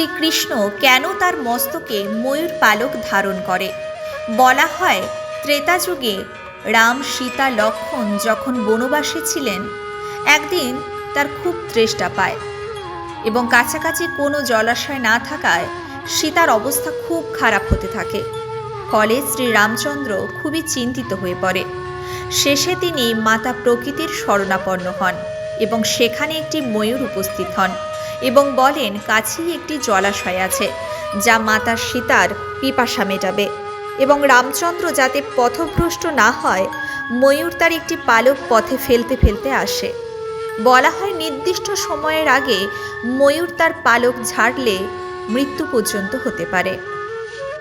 শ্রীকৃষ্ণ কেন তার মস্তকে ময়ূর পালক ধারণ করে? বলা হয়, ত্রেতা যুগে রাম সীতা লক্ষণ যখন বনবাসে ছিলেন, একদিন তার খুব তৃষ্ণা পায় এবং কাছাকাছি কোনো জলাশয় না থাকায় সীতার অবস্থা খুব খারাপ হতে থাকে। ফলে শ্রী রামচন্দ্র খুবই চিন্তিত হয়ে পড়ে। শেষে তিনি মাতা প্রকৃতির শরণাপন্ন হন এবং সেখানে একটি ময়ূর উপস্থিত হন। এবং বলেন, কাছেই একটি জলাশয় আছে, যা মাতা সীতার পিপাসা মেটাবে। এবং রামচন্দ্র যাতে পথভ্রষ্ট না হয়, ময়ূর তার একটি পালক পথে ফেলতে ফেলতে আসে। বলা হয়, নির্দিষ্ট সময়ের আগে ময়ূর তার পালক ঝাড়লে মৃত্যু পর্যন্ত হতে পারে।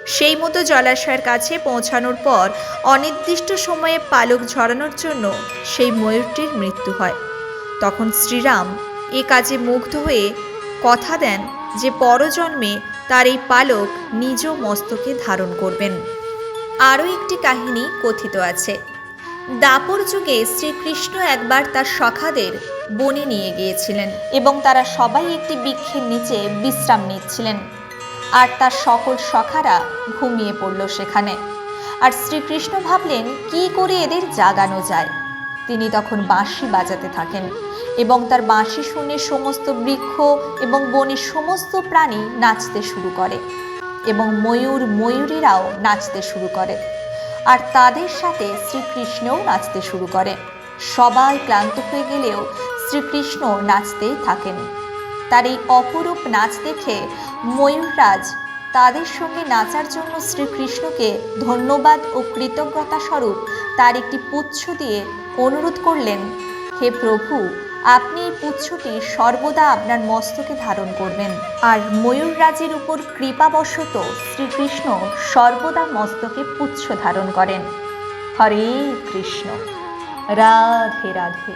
সেই মতো জলাশয়ের কাছে পৌঁছানোর পর, অনির্দিষ্ট সময়ে পালক ঝরানোর জন্য সেই ময়ূরটির মৃত্যু হয়। তখন শ্রীরাম এ কাজে মুগ্ধ হয়ে কথা দেন যে পরজন্মে তার এই পালক নিজ মস্তকে ধারণ করবেন। আরও একটি কাহিনী কথিত আছে। দাপর যুগে শ্রীকৃষ্ণ একবার তার সখাদের বনে নিয়ে গিয়েছিলেন এবং তারা সবাই একটি বৃক্ষের নিচে বিশ্রাম নিচ্ছিলেন। আর তার সকল সখারা ঘুমিয়ে পড়ল সেখানে। আর শ্রীকৃষ্ণ ভাবলেন, কি করে এদের জাগানো যায়? তিনি তখন বাঁশি বাজাতে থাকেন। এবং তার বাঁশি শুনে সমস্ত বৃক্ষ এবং বনের সমস্ত প্রাণী নাচতে শুরু করে এবং ময়ূর ময়ূরীরাও নাচতে শুরু করে। আর তাদের সাথে শ্রীকৃষ্ণও নাচতে শুরু করে। সবাই ক্লান্ত হয়ে গেলেও শ্রীকৃষ্ণ নাচতেই থাকেন। তার এই অপরূপ নাচ দেখে ময়ূররাজ তাদের সঙ্গে নাচার জন্য শ্রীকৃষ্ণকে ধন্যবাদ ও কৃতজ্ঞতা স্বরূপ তার একটি পুচ্ছ দিয়ে অনুরোধ করলেন, হে প্রভু আপনি এই পুচ্ছটি সর্বদা আপনার মস্তকে ধারণ করবেন। আর ময়ূররাজের উপর কৃপাবশত শ্রীকৃষ্ণ সর্বদা মস্তকে পুচ্ছ ধারণ করেন। হরে কৃষ্ণ। রাধে রাধে।